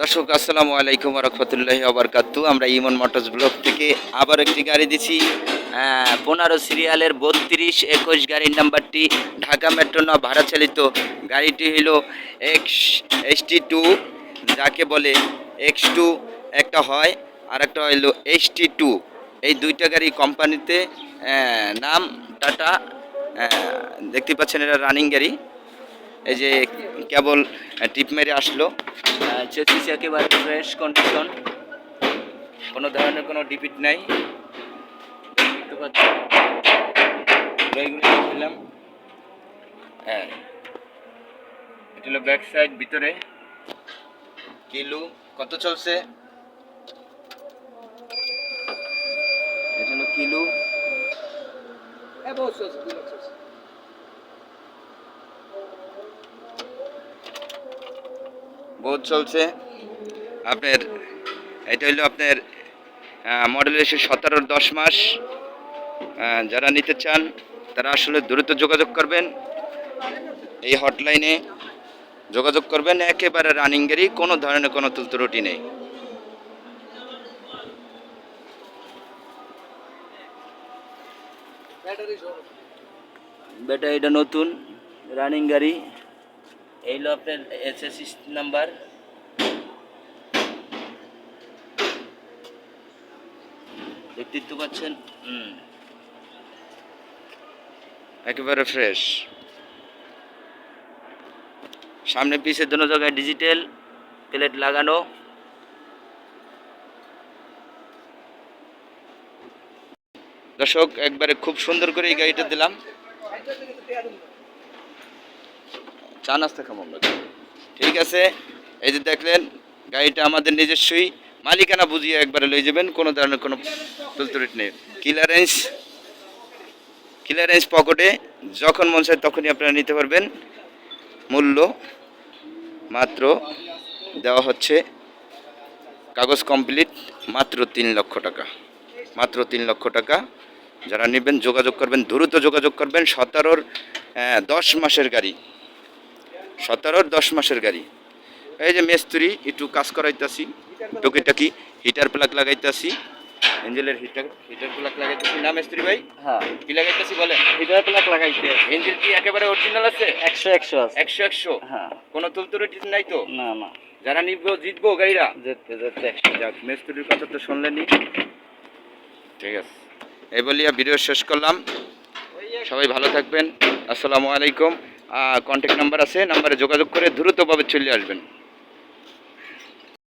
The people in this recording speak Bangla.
দর্শক, আসসালামু আলাইকুম রহমতুল্লাহ আবরকাতু আমরা ইমন মোটরস ব্লক থেকে আবার একটি গাড়ি দিছি। পনেরো সিরিয়ালের বত্রিশ একুশ গাড়ির নাম্বারটি ঢাকা মেট্রো ন ভাড়া চালিত গাড়িটি হইল এক্স এইচ টি যাকে বলে এক্স টু, একটা হয় আর একটা হইল এইচ টি টু। এই দুইটা গাড়ি কোম্পানিতে নাম টাটা দেখতে পাচ্ছেন এটা রানিং গাড়ি। এই যে কেবল টিপ মেরে আসলো। চেসিস একেবারে ফ্রেশ কন্ডিশন কোনো ধরনের কোনো ডিপিট নাই। দেখতে পাচ্ছেন দিলাম হ্যাঁ। এটা হলো ব্যাক সাইড ভিতরে। কিলু কত চলছে? এটা হলো কিলু। বহুত চলছে। আপনার এটা হলো আপনার মডেল এসে সতেরোর দশ মাস যারা নিতে চান তারা আসলে দ্রুত যোগাযোগ করবেন। এই হটলাইনে যোগাযোগ করবেন একেবারে রানিং গাড়ি কোনো ধরনের কোনো ত্রুটি নেই। বেটা এটা নতুন রানিং গাড়ি। এই হলো আপনার এসএসসি নাম্বার দেখতেই তো পাচ্ছেন একেবারে ফ্রেশ সামনে পিছের দুটো জায়গায় ডিজিটাল প্লেট লাগানো। দর্শক, একবারে খুব সুন্দর করে এই গাড়িটা দিলাম। চা নাস্তা খাব আমরা। ঠিক আছে? এই যে দেখলেন, গাড়িটা আমাদের নিজস্বই। মালিকানা বুঝিয়ে একবারে লয়ে যাবেন, কোনো ধরনের কোনো তুলতুরিট নেই। ক্লিয়ারেন্স ক্লিয়ারেন্স পকেটে যখন মন চায় তখনই আপনারা নিতে পারবেন। মূল্য মাত্র দেওয়া হচ্ছে কাগজ কমপ্লিট মাত্র তিন লক্ষ টাকা। মাত্র তিন লক্ষ টাকা। যারা নেবেন, যোগাযোগ করবেন, দ্রুত যোগাযোগ করবেন। সতেরোর দশ মাসের গাড়ি। সতেরোর দশ মাসের গাড়ি। এই যে মেস্তুরি একটু কাজ করাইতাছি। টুকিটাকি হিটার প্লাগ লাগাইতাছি। এঞ্জেলের হিটার হিটার প্লাগ লাগাইতাছি। না মেস্তুরি ভাই? হ্যাঁ। কি লাগাইতাছি বলেন? হিটার প্লাগ লাগাইছে এঞ্জেল কি একেবারে অরিজিনাল আছে? একশো একশো আছে। একশো একশো? হ্যাঁ। কোনো তুলতুরি নাই তো? না না। যারা নিবো জিতবো গাড়িরা? যেতে যেতে যাক মেস্তুরির কথা তো শুনলেনি ঠিক আছে। এই বলিয়া ভিডিও শেষ করলাম। সবাই ভালো থাকবেন। আসসালামু আলাইকুম। কন্ট্যাক্ট নাম্বার আছে নাম্বারে যোগাযোগ করে দ্রুতভাবে চলে আসবেন।